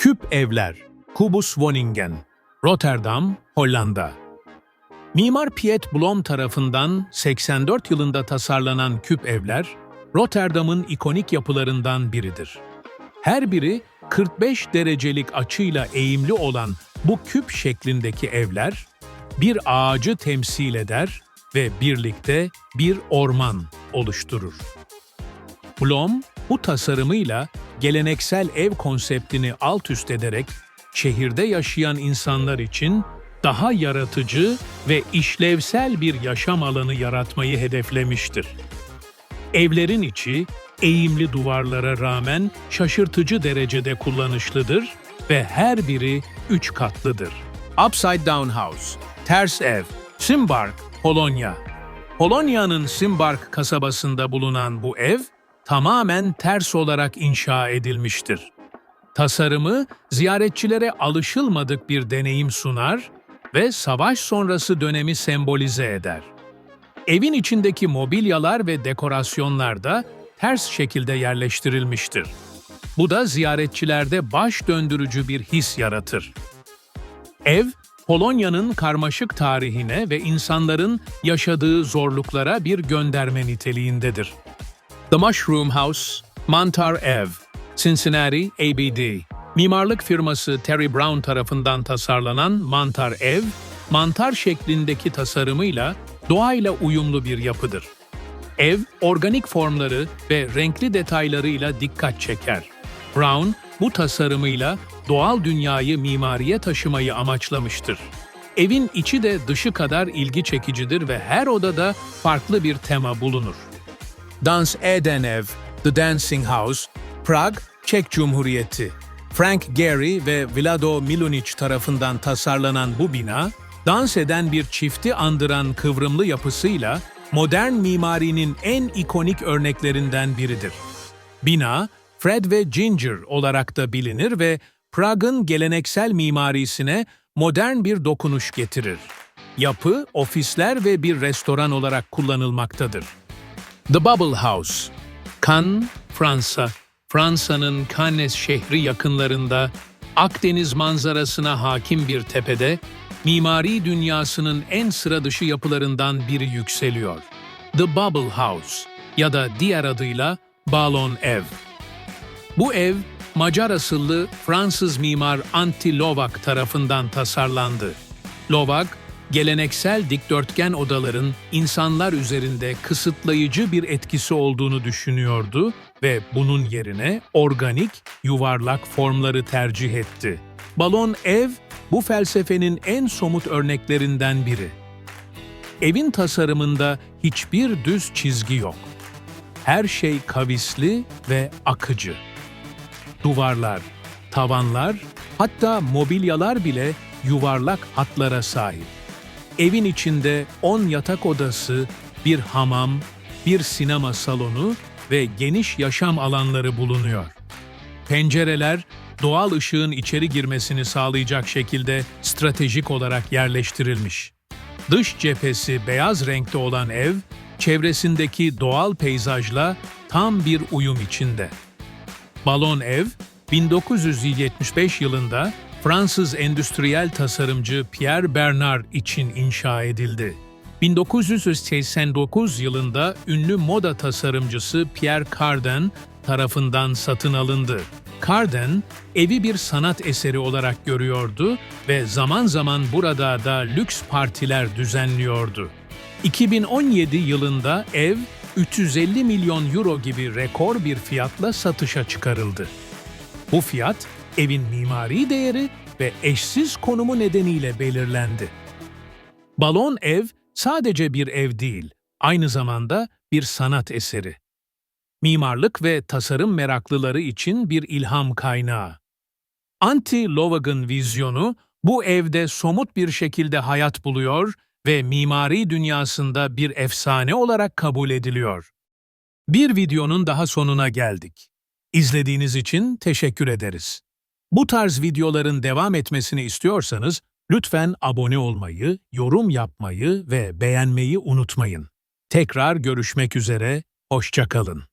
Küp Evler, Kubus Woningen, Rotterdam, Hollanda. Mimar Piet Blom tarafından 84 yılında tasarlanan küp evler, Rotterdam'ın ikonik yapılarından biridir. Her biri 45 derecelik açıyla eğimli olan bu küp şeklindeki evler, bir ağacı temsil eder ve birlikte bir orman oluşturur. Blom, bu tasarımıyla geleneksel ev konseptini alt üst ederek şehirde yaşayan insanlar için daha yaratıcı ve işlevsel bir yaşam alanı yaratmayı hedeflemiştir. Evlerin içi eğimli duvarlara rağmen şaşırtıcı derecede kullanışlıdır ve her biri üç katlıdır. Upside Down House, Ters Ev, Simbark, Polonya. Polonya'nın Simbark kasabasında bulunan bu ev, tamamen ters olarak inşa edilmiştir. Tasarımı ziyaretçilere alışılmadık bir deneyim sunar ve savaş sonrası dönemi sembolize eder. Evin içindeki mobilyalar ve dekorasyonlar da ters şekilde yerleştirilmiştir. Bu da ziyaretçilerde baş döndürücü bir his yaratır. Ev, Polonya'nın karmaşık tarihine ve insanların yaşadığı zorluklara bir gönderme niteliğindedir. The Mushroom House, Mantar Ev, Cincinnati, ABD. Mimarlık firması Terry Brown tarafından tasarlanan Mantar Ev, mantar şeklindeki tasarımıyla doğayla uyumlu bir yapıdır. Ev, organik formları ve renkli detaylarıyla dikkat çeker. Brown, bu tasarımıyla doğal dünyayı mimariye taşımayı amaçlamıştır. Evin içi de dışı kadar ilgi çekicidir ve her odada farklı bir tema bulunur. Dans Eden Ev, The Dancing House, Prag, Çek Cumhuriyeti. Frank Gehry ve Vlado Milunic tarafından tasarlanan bu bina, dans eden bir çifti andıran kıvrımlı yapısıyla modern mimarinin en ikonik örneklerinden biridir. Bina, Fred ve Ginger olarak da bilinir ve Prag'ın geleneksel mimarisine modern bir dokunuş getirir. Yapı, ofisler ve bir restoran olarak kullanılmaktadır. The Bubble House, Cannes, Fransa. Fransa'nın Cannes şehri yakınlarında Akdeniz manzarasına hakim bir tepede mimari dünyasının en sıra dışı yapılarından biri yükseliyor. The Bubble House ya da diğer adıyla Balon Ev. Bu ev Macar asıllı Fransız mimar Antti Lovak tarafından tasarlandı. Lovak, geleneksel dikdörtgen odaların insanlar üzerinde kısıtlayıcı bir etkisi olduğunu düşünüyordu ve bunun yerine organik, yuvarlak formları tercih etti. Balon ev, bu felsefenin en somut örneklerinden biri. Evin tasarımında hiçbir düz çizgi yok. Her şey kavisli ve akıcı. Duvarlar, tavanlar, hatta mobilyalar bile yuvarlak hatlara sahip. Evin içinde 10 yatak odası, bir hamam, bir sinema salonu ve geniş yaşam alanları bulunuyor. Pencereler, doğal ışığın içeri girmesini sağlayacak şekilde stratejik olarak yerleştirilmiş. Dış cephesi beyaz renkte olan ev, çevresindeki doğal peyzajla tam bir uyum içinde. Balon ev, 1975 yılında Fransız endüstriyel tasarımcı Pierre Bernard için inşa edildi. 1989 yılında ünlü moda tasarımcısı Pierre Cardin tarafından satın alındı. Cardin, evi bir sanat eseri olarak görüyordu ve zaman zaman burada da lüks partiler düzenliyordu. 2017 yılında ev 350 milyon euro gibi rekor bir fiyatla satışa çıkarıldı. Bu fiyat evin mimari değeri ve eşsiz konumu nedeniyle belirlendi. Balon ev sadece bir ev değil, aynı zamanda bir sanat eseri. Mimarlık ve tasarım meraklıları için bir ilham kaynağı. Anti Lovag'ın vizyonu bu evde somut bir şekilde hayat buluyor ve mimari dünyasında bir efsane olarak kabul ediliyor. Bir videonun daha sonuna geldik. İzlediğiniz için teşekkür ederiz. Bu tarz videoların devam etmesini istiyorsanız lütfen abone olmayı, yorum yapmayı ve beğenmeyi unutmayın. Tekrar görüşmek üzere, hoşçakalın.